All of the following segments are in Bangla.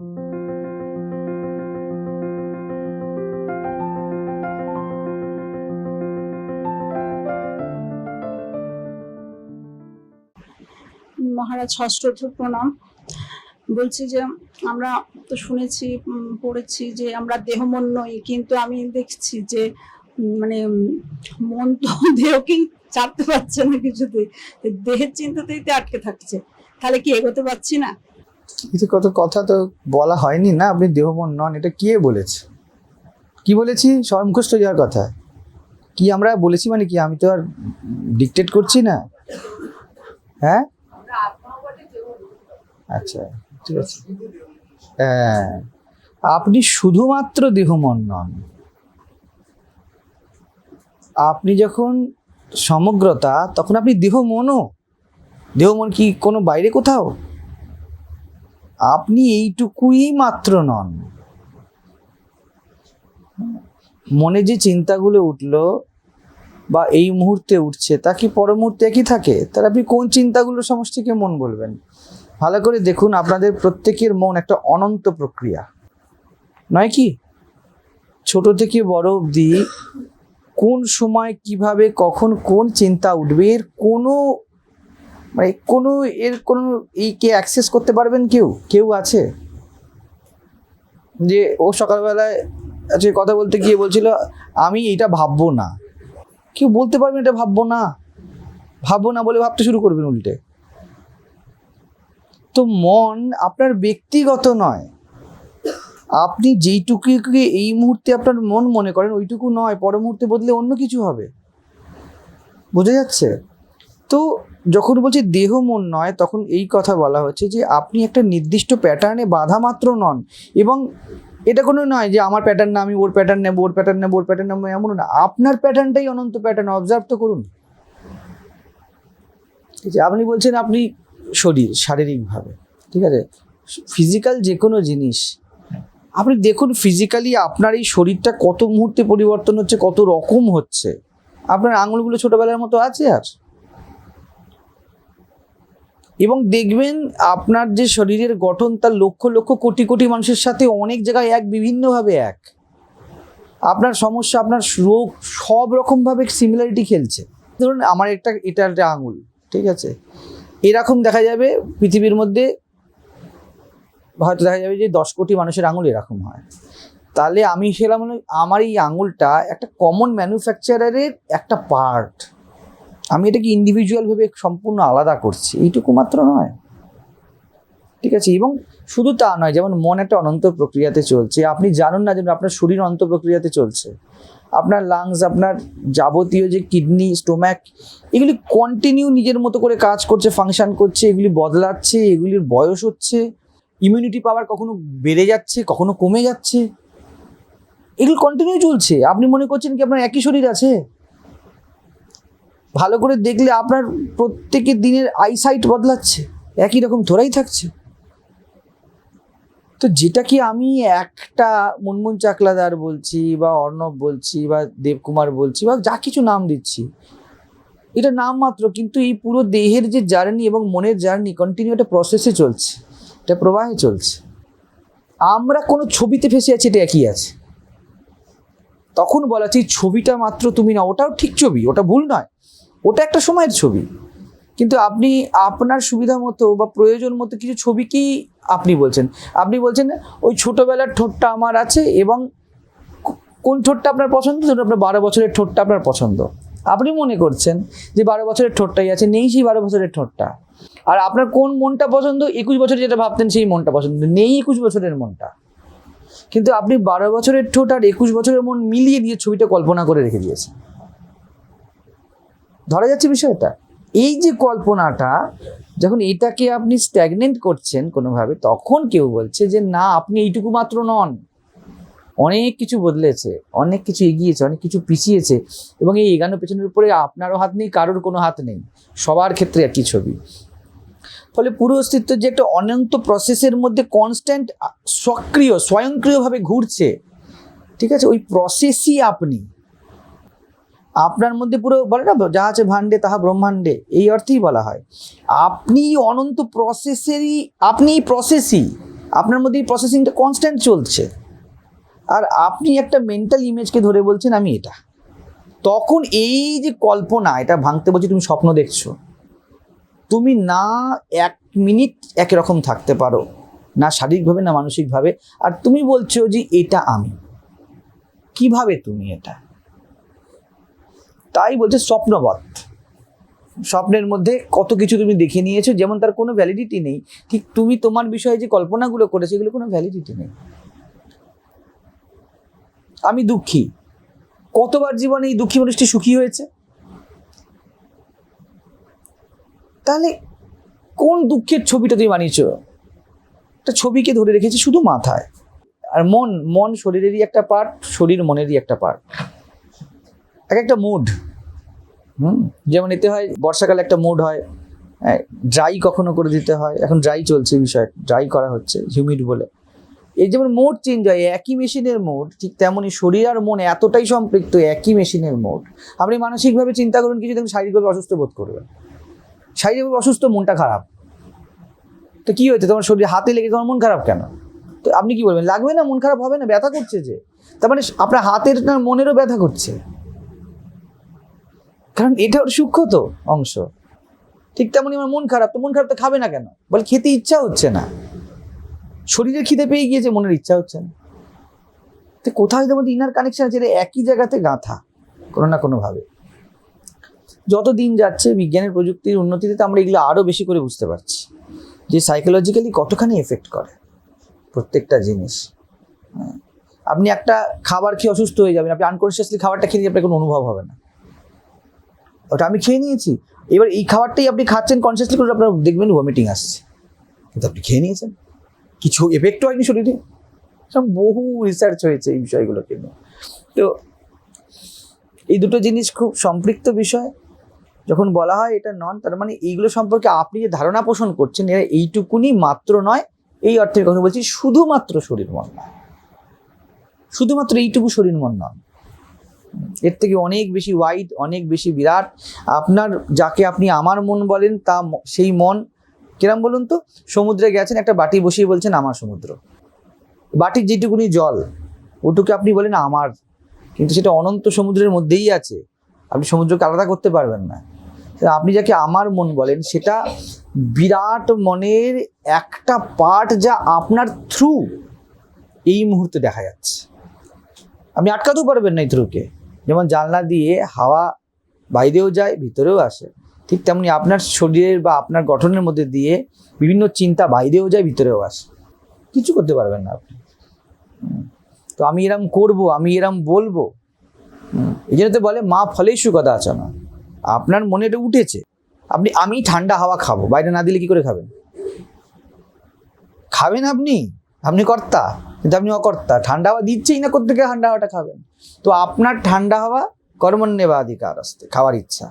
মহারাজ ষষ্ঠথ প্রণাম। বলছি যে আমরা তো শুনেছি পড়েছি যে আমরা দেহ মন নই কিন্তু আমি দেখছি যে মানে মন তো দেহকেই ছাড়তে পারছে না কিছুতেই। দেহের চিন্তাতেই তো আটকে থাকছে। তাহলে কি এগোতে পারছি না? কিছু কত কথা তো বলা হয়নি না, আপনি দেহমন নন, এটা কে বলেছে? কি বলেছি? স্বয়ংকষ্ট যাওয়ার কথা। কি আমরা বলেছি মানে কি? আমি তো আর ডিকটেট করছি না। হ্যাঁ? আচ্ছা ঠিক আছে। হ্যাঁ। আপনি শুধুমাত্র দেহমন নন। আপনি যখন সমগ্রতা, তখন আপনি দেহ মনও দেহ মন কি কোনো বাইরে কোথাও? আপনি এইটুকুই মাত্র নন। মনে যে চিন্তাগুলো উঠল বা এই মুহূর্তে উঠছে, তা কি পর মুহূর্তে একই থাকে? তাহলে আপনি কোন চিন্তাগুলো সমষ্টিকে মন বলবেন? ভালো করে দেখুন আপনাদের প্রত্যেকের মন একটা অনন্ত প্রক্রিয়া। নয় কি? ছোট থেকে বড় অবধি কোন সময়, কীভাবে, কখন কোন চিন্তা উঠবে, এর কোনো মানে কোনো এর কোনো এই কে অ্যাক্সেস করতে পারবেন কেউ? কেউ আছে? যে ও সকালবেলায় আজকে কথা বলতে গিয়ে বলছিল, আমি এটা ভাববো না। কেউ বলতে পারবেন এটা ভাববো না? ভাববো না বলে ভাবতে শুরু করবেন উল্টে। তো মন আপনার ব্যক্তিগত নয়। আপনি যেইটুকুকে এই মুহূর্তে আপনার মন মনে করেন, ওইটুকু নয় পর মুহূর্তে বদলে অন্য কিছু হবে। বোঝা যাচ্ছে? তো যখন বলছি দেহ মন নয়, তখন এই কথা বলা হচ্ছে যে আপনি একটা নির্দিষ্ট প্যাটার্নে বাধা মাত্র নন। এবং এটা কোনো নয় যে আমার প্যাটার্ন না, আমি ওর প্যাটার্ন নেব, ওর প্যাটার্ন নেব, ওর প্যাটার্ন নেব এমন না। আপনার প্যাটার্নটাই অনন্ত প্যাটার্ন অবজার্ভ তো করুন। ঠিক আছে আপনি বলছেন আপনি শরীর, শারীরিকভাবে, ঠিক আছে? ফিজিক্যাল যে কোনো জিনিস, আপনি দেখুন ফিজিক্যালি আপনার এই শরীরটা কত মুহূর্তে পরিবর্তন হচ্ছে, কত রকম হচ্ছে। আপনার আঙুলগুলো ছোটবেলার মতো আছে আর? এবং দেখবেন আপনার যে শরীরের গঠন তার লক্ষ লক্ষ কোটি কোটি মানুষের সাথে অনেক জায়গায় এক, বিভিন্নভাবে এক। আপনার সমস্যা, আপনার রোগ সব রকমভাবে সিমিলারিটি খেলছে। ধরুন আমার একটা, এটা একটা আঙুল, ঠিক আছে? এরকম দেখা যাবে পৃথিবীর মধ্যে হয়তো দেখা যাবে যে দশ কোটি মানুষের আঙুল এরকম হয়। তাহলে আমি হলো আমার এই আঙুলটা একটা কমন ম্যানুফ্যাকচারারের একটা পার্ট আমি এটাকে ইন্ডিভিজুয়াল ভেবে সম্পূর্ণ আলাদা করছি। এইটুকু মাত্র নয়। ঠিক আছে? এবং শুধু তা নয়, যেমন মন একটা অনন্ত প্রক্রিয়াতে চলছে। আপনি জানুন না যেন আপনার শরীর অনন্ত প্রক্রিয়াতে চলছে। আপনার লাংস আপনার যাবতীয় যে কিডনি স্টোম্যাক এগুলি কন্টিনিউ নিজের মতো করে কাজ করছে ফাংশন করছে, এগুলি বদলাচ্ছে, এগুলির বয়স হচ্ছে ইমিউনিটি পাওয়ার কখনো বেড়ে যাচ্ছে, কখনো কমে যাচ্ছে। এগুলো কন্টিনিউ চলছে। আপনি মনে করছেন কি আপনার একই শরীর আছে? ভালো করে দেখলে আপনার প্রত্যেকের দিনের আইসাইট বদলাচ্ছে। একই রকম ধরাই থাকছে। তো যেটা কি আমি একটা মুনমুন চাকলাদার বলছি বা অর্ণব বলছি বা দেবকুমার বলছি বা যা কিছু নাম দিচ্ছি, এটা নাম মাত্র, কিন্তু এই পুরো দেহের যে জার্নি এবং মনের জার্নি কন্টিনিউ একটা প্রসেসে চলছে এটা প্রবাহে চলছে। আমরা কোনো ছবিতে ফেসে আছি, এটা একই আছে। তখন বলা এই ছবিটা মাত্র তুমি না ওটাও ঠিক ছবি, ওটা ভুল নয়। ওটা একটা সময়ের ছবি। কিন্তু আপনি আপনার সুবিধা মতো বা প্রয়োজন মতো কিছু ছবি কি আপনি বলছেন। আপনি বলছেন, ওই ছোটোবেলার ঠোঁটটা আমার আছে এবং কোন ঠোঁটটা আপনার পছন্দ? ধরুন আপনার বারো বছরের ঠোঁটটা আপনার পছন্দ। আপনি মনে করছেন যে বারো বছরের ঠোঁটটাই আছে, নেই সেই বারো বছরের ঠোঁটটা। আর আপনার কোন মনটা পছন্দ? একুশ বছর যেটা ভাবতেন সেই মনটা পছন্দ। নেই একুশ বছরের মনটা। কিন্তু আপনি বারো বছরের ঠোঁট আর একুশ বছরের মন মিলিয়ে দিয়ে ছবিটা কল্পনা করে রেখে দিয়েছেন। ধরা যাচ্ছে বিষয়টা। এই যে কল্পনাটা, যখন এটাকে আপনি স্ট্যাগনেন্ট করছেন কোনোভাবে, তখন কেউ বলছে যে, না, আপনি এইটুকু মাত্র নন। অনেক কিছু বদলেছে, অনেক কিছু এগিয়েছে, অনেক কিছু পিছিয়েছে এবং এই এগানো পেছনের উপরে আপনারও হাত নেই, কারোর কোনো হাত নেই। সবার ক্ষেত্রে একই ছবি। ফলে পুরো অস্তিত্ব যে একটা অনন্ত প্রসেসের মধ্যে কনস্ট্যান্ট সক্রিয়, স্বয়ংক্রিয়ভাবে ঘুরছে, ঠিক আছে? ওই প্রসেসই আপনি। আপনার মধ্যে পুরো বলে না, যা আছে ভাণ্ডে, তাহা ব্রহ্মাণ্ডে। এই অর্থেই বলা হয়। আপনি অনন্ত প্রসেসেরই আপনি প্রসেসই আপনার মধ্যে এই প্রসেসিংটা কনস্ট্যান্ট চলছে। আর আপনি একটা মেন্টাল ইমেজকে ধরে বলছেন, আমি এটা। তখন এই যে কল্পনা, এটা ভাঙতে বলছি, তুমি স্বপ্ন দেখছ। তুমি না এক মিনিট একরকম থাকতে পারো, না শারীরিকভাবে, না মানসিকভাবে। আর তুমি বলছো যে, এটা আমি। কীভাবে তুমি এটা? তাই বলছে স্বপ্নবৎ স্বপ্নের মধ্যে কত কিছু তুমি দেখে নিয়েছো, যেমন তার কোনো ভ্যালিডিটি নেই। ঠিক তুমি তোমার বিষয়ে যে কল্পনাগুলো করেছ, এগুলো কোনো ভ্যালিডিটি নেই। আমি দুঃখী। কতবার জীবনে এই দুঃখী মানুষটি সুখী হয়েছে? তাহলে কোন দুঃখের ছবিটা তুমি বানিয়েছো? একটা ছবিকে ধরে রেখেছি শুধু মাথায়। আর মন মন শরীরেরই একটা পার্ট শরীর মনেরই একটা পার্ট এক একটা মুড হুম? যেমন এতে হয়, বর্ষাকালে একটা মুড হয়। ড্রাই কখনো করে দিতে হয়। এখন ড্রাই চলছে বিষয় ড্রাই করা হচ্ছে হিউমিড বলে। এই যেমন মোড চেঞ্জ হয় একই মেশিনের মোড ঠিক তেমনই শরীর আর মন এতটাই সম্পৃক্ত একই মেশিনের মোড আপনি মানসিকভাবে চিন্তা করুন কিছু দেখুন শারীরিকভাবে অসুস্থ বোধ করবেন। শারীরিকভাবে অসুস্থ, মনটা খারাপ। তো কি হয়েছে? তোমার শরীরে হাতে লেগে, তোমার মন খারাপ কেন? তো আপনি কি বলবেন? লাগবে না, মন খারাপ হবে না, ব্যথা করছে যে। তার মানে আপনার হাতের মনেরও ব্যথা করছে। কারণ এটা ওর সূক্ষ্ম তো অংশ। ঠিক তেমনই আমার মন খারাপ, তো মন খারাপ তো খাবে না কেন? বলে খেতে ইচ্ছা হচ্ছে না। শরীরের খিদে পেয়ে গিয়েছে, মনের ইচ্ছা হচ্ছে না। তো কোথাও এদের ইনার কানেকশন আছে? এটা একই জায়গাতে গাঁথা, কোনো না কোনোভাবে। যত দিন যাচ্ছে, বিজ্ঞানের প্রযুক্তির উন্নতিতে তো আমরা এগুলো আরও বেশি করে বুঝতে পারছি। যে সাইকোলজিক্যালি কতখানি এফেক্ট করে প্রত্যেকটা জিনিস। হ্যাঁ। আপনি একটা খাবার খেয়ে অসুস্থ হয়ে যাবেন, আপনি আনকনসিয়াসলি খাবারটা খেয়ে আপনার কোনো অনুভব হবে না। ওটা আমি খেয়ে নিয়েছি। এবার এই খাবারটাই আপনি খাচ্ছেন কনসিয়াসলি করে আপনার দেখবেন ভমিটিং আসছে। কিন্তু আপনি খেয়ে নিয়েছেন। কিছু এফেক্টও হয়নি শরীরে। বহু রিসার্চ হয়েছে এই বিষয়গুলোকে নিয়ে। তো এই দুটো জিনিস খুব সম্পৃক্ত বিষয়। যখন বলা হয় এটা নন তার মানে এইগুলো সম্পর্কে আপনি যে ধারণা পোষণ করছেন, এরা এইটুকুনি মাত্র নয়, এই অর্থের কথা বলছি শুধুমাত্র শরীর মন নয়। শুধুমাত্র এইটুকু শরীর মন নয়। এর থেকে অনেক বেশি ওয়াইড অনেক বেশি বিরাট। আপনার যাকে আপনি আমার মন বলেন, তা সেই মন, কিরম বলুন তো? সমুদ্রে গেছেন, একটা বাটি বসিয়ে বলছেন, আমার সমুদ্র। বাটির যেটুকুনি জল, ওটুকু আপনি বলেন, আমার। কিন্তু সেটা অনন্ত সমুদ্রের মধ্যেই আছে। আপনি সমুদ্রকে আলাদা করতে পারবেন না। আপনি যাকে আমার মন বলেন, সেটা বিরাট মনের একটা পার্ট যা আপনার থ্রু এই মুহূর্তে দেখা যাচ্ছে। আপনি আটকাতেও পারবেন না এই থ্রুকে যেমন জানলা দিয়ে হাওয়া বাইরেও যায়, ভিতরেও আসে। ঠিক তেমনি আপনার শরীরের বা আপনার গঠনের মধ্যে দিয়ে বিভিন্ন চিন্তা বাইরেও যায়, ভিতরেও আসে। কিছু করতে পারবেন না আপনি। তো আমি এরম করব, আমি এরম বলব। এই জন্য তো বলে, মা ফলেই সুকথা আছে না আপনার মনে এটা উঠেছে। আপনি, আমি ঠান্ডা হাওয়া খাব। বাইরে না দিলে কি করে খাবেন? খাবেন আপনি? আপনি কর্তা? কিন্তু আপনি অকর্তা, ঠান্ডা হাওয়া দিচ্ছেই না কোথেকে ঠান্ডা হাওয়াটা খাবেন। তো আপনার ঠান্ডা হাওয়া কর্মণ্যবাধিকার আসতে খাওয়ার ইচ্ছা।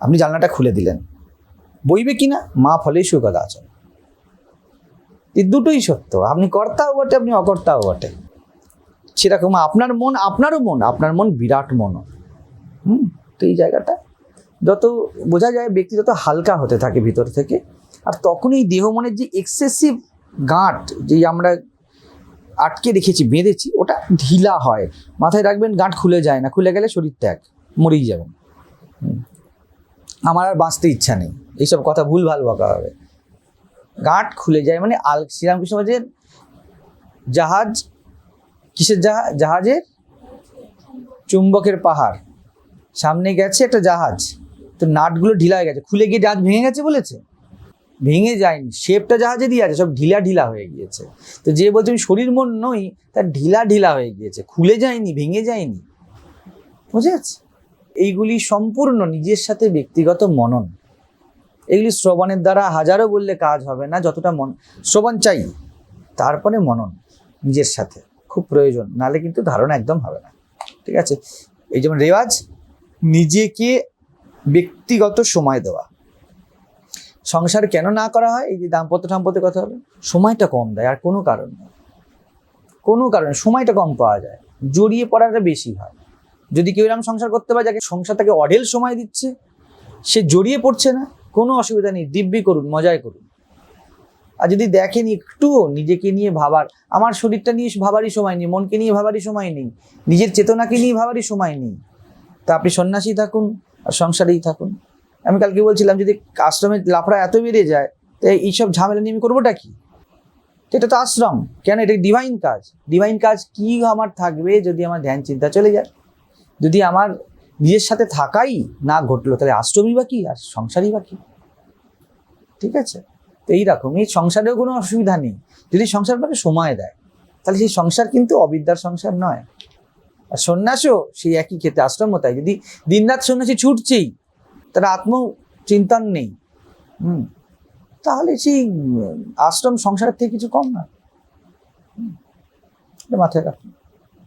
আপনি জানলাটা খুলে দিলেন। বইবে কি না মা ফলেই সুকথা আছে এই দুটোই সত্য। আপনি কর্তাও বটে, আপনি অকর্তাও বটে। সেরকম আপনার মন, আপনারও মন, আপনার মন বিরাট মন। হুম? তো এই জায়গাটা যত বোঝা যায়, ব্যক্তি যত হালকা হতে থাকে ভিতর থেকে। আর তখন এই দেহ মনের যে এক্সেসিভ গাঁট যে আমরা আটকে রেখেছি, বেঁধেছি, ওটা ঢিলা হয়। মাথায় রাখবেন, গাঁট খুলে যায় না, খুলে গেলে শরীর ত্যাগ, মরেই যাবেন। আমার আর বাঁচতে ইচ্ছা নেই। এইসব কথা ভুল ভালো বকা হবে। গাঁট খুলে যায় মানে আল, শ্রীরামকৃষ্ণ বলছেন, জাহাজ, কিসের জাহাজ জাহাজের? চুম্বকের পাহাড়। সামনে গেছে একটা জাহাজ। তো নাটগুলো ঢিলা হয়ে গেছে। খুলে গিয়ে জাহাজ ভেঙে গেছে বলেছে? ভেঙে যায়নি শেপটা জাহাজে দিয়ে আছে, সব ঢিলা ঢিলা হয়ে গিয়েছে। তো যে বলছে আমি শরীর মন নই, তার ঢিলা ঢিলা হয়ে গিয়েছে, খুলে যায়নি, ভেঙে যায়নি। বুঝে যাচ্ছে এইগুলি সম্পূর্ণ নিজের সাথে ব্যক্তিগত মনন। এগুলি শ্রবণের দ্বারা হাজারো বললে কাজ হবে না, যতটা মন, শ্রবণ চাই, তারপরে মনন, নিজের সাথে। খুব প্রয়োজন, নালে কিন্তু ধারণা একদম হবে না। ঠিক আছে? এই যেমন রেওয়াজ, নিজেকে ব্যক্তিগত সময় দেওয়া। সংসার কেন না করা হয়? এই যে দাম্পত্য সম্পত্তির কথা হলো, সময়টা কম দেয়, আর কোনো কারণ নেই। কোনো কারণে সময়টা কম পাওয়া যায়, জড়িয়ে পড়াটা বেশি হয়। যদি কেউ এরকম সংসার করতে পারে যাকে সংসার তাকে অঢেল সময় দিচ্ছে, সে জড়িয়ে পড়ছে না, কোনো অসুবিধা নেই, দিব্যি করুন মজায় করুন। আর যদি দেখেন একটুও নিজেকে নিয়ে ভাবার, আমার শরীরটা নিয়ে ভাবারই সময় নেই, মনকে নিয়ে ভাবারই সময় নেই, নিজের চেতনাকে নিয়ে ভাবারই সময় নেই, তা আপনি সন্ন্যাসী থাকুন, আর সংসারেই থাকুন। আমি কালকে বলছিলাম, যদি আশ্রমের লাফড়া এত বেড়ে যায়, তো এইসব ঝামেলা নিয়ে আমি করবোটা কি? তো এটা তো আশ্রম। কেন? এটা ডিভাইন কাজ। ডিভাইন কাজ কি আমার থাকবে যদি আমার ধ্যান চিন্তা চলে যায়? যদি আমার নিজের সাথে থাকাই না ঘটলো, তাহলে আশ্রমই বা কি? আর সংসারই বা কি? ঠিক আছে? তো এইরকম। এই সংসারেও কোনো অসুবিধা নেই। যদি সংসার সময় দেয়, তাহলে সেই সংসার কিন্তু অবিদ্যার সংসার নয়। আর সন্ন্যাসও সেই একই ক্ষেত্রে আশ্রমও তাই। যদি দিনরাত সন্ন্যাসী ছুটছেই তার আত্মচিন্তন নেই। হুম। তাহলে সেই আশ্রম সংসারের থেকে কিছু কম না। মাথায় রাখুন।